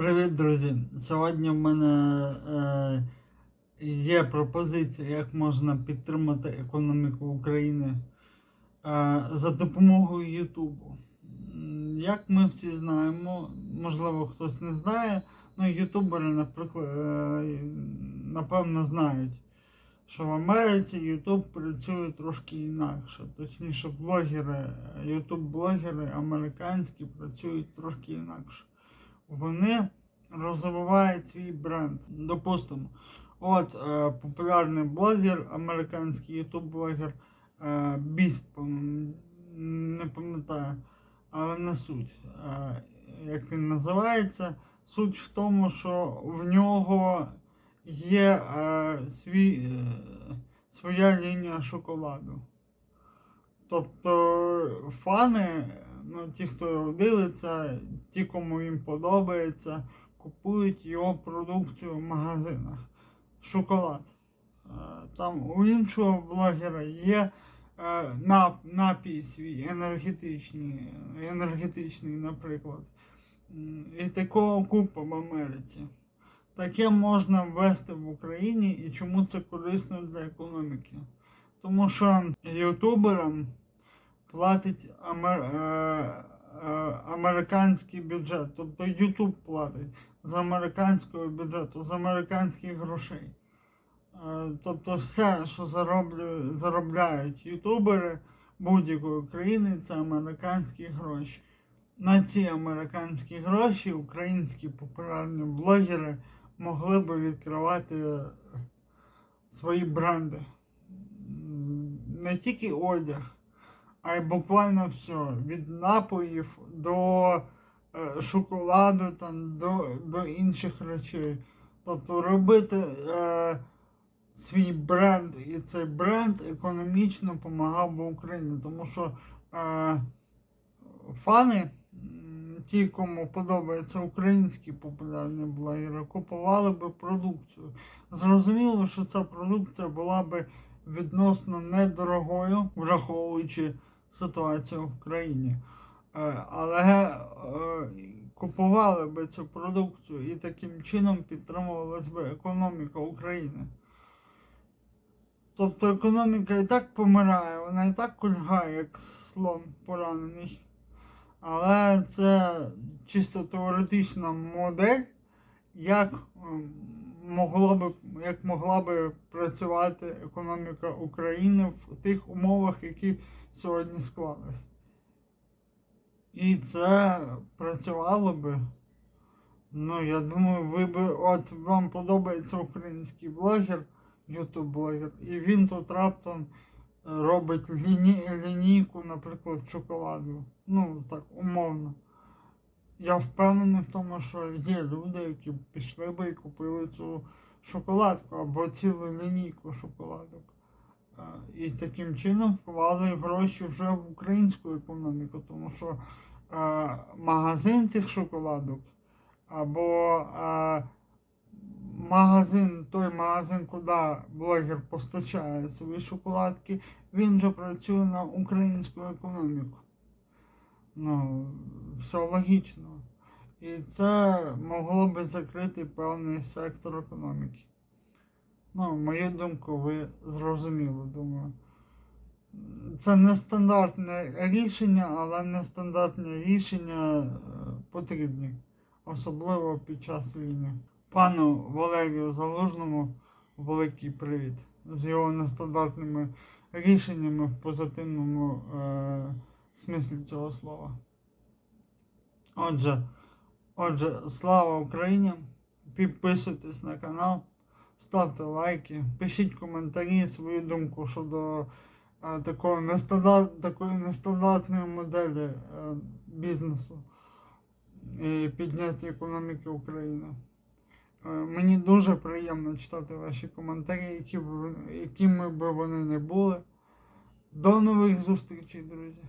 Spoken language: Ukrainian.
Привіт, друзі! Сьогодні в мене е, є пропозиція, як можна підтримати економіку України е, за допомогою Ютубу. Як ми всі знаємо, можливо, хтось не знає, ну ютубери, наприклад, е, напевно, знають, що в Америці Ютуб працює трошки інакше. Точніше, блогери, ютуб-блогери американські працюють трошки інакше вони розвивають свій бренд. Допустимо, от е, популярний блогер, американський ютуб-блогер е, Біст, не пам'ятаю, але не суть. Е, як він називається, суть в тому, що в нього є е, свій, е, своя лінія шоколаду. Тобто фани, ну, ті, хто дивиться, ті, кому він подобається, купують його продукцію в магазинах. Шоколад. Е, Там у іншого блогера є е, напій свій енергетичний, енергетичний, наприклад. І такого купа в Америці. Таке можна ввести в Україні і чому це корисно для економіки. Тому що ютуберам платить амер... е... е, американський бюджет. Тобто Ютуб платить з американського бюджету, з американських грошей. Е, Тобто все, що заробляють ютубери будь-якої країни, це американські гроші. На ці американські гроші українські популярні блогери могли би відкривати свої бренди. Не тільки одяг, а й буквально все. Від напоїв до е, шоколаду, там, до, до інших речей. Тобто робити е, свій бренд, і цей бренд економічно допомагав би Україні. Тому що е, фани, ті, кому подобаються українські популярні блогери, купували би продукцію. Зрозуміло, що ця продукція була би відносно недорогою, враховуючи ситуацію в країні. Е, Але е, купували би цю продукцію і таким чином підтримувалась би економіка України. Тобто економіка і так помирає, вона і так кульгає, як слон поранений. Але це чисто теоретична модель, як ем, могло би, як могла би працювати економіка України в тих умовах, які сьогодні склались. І це працювало би. Ну, я думаю, ви би, от вам подобається український блогер, ютуб-блогер, і він тут раптом е, робить ліні, лінійку, наприклад, шоколаду. Ну, так, умовно. Я впевнений в тому, що є люди, які пішли би і купили цю шоколадку або цілу лінійку шоколадок. І таким чином вклали гроші вже в українську економіку, тому що е, магазин цих шоколадок або е, магазин, той магазин, куди блогер постачає свої шоколадки, він вже працює на українську економіку. Ну, все логічно. І це могло би закрити певний сектор економіки. Ну, мою думку, ви зрозуміли, думаю. Це нестандартне рішення, але нестандартні рішення е, потрібні, особливо під час війни. Пану Валерію Залужному великий привіт з його нестандартними рішеннями в позитивному е, смислі цього слова. Отже, отже, слава Україні! Підписуйтесь на канал, ставте лайки, пишіть коментарі, свою думку щодо е, такої, нестандарт, такої нестандартної моделі е, бізнесу і підняття економіки України. Е, Мені дуже приємно читати ваші коментарі, які б якими б вони не були. До нових зустрічей, друзі!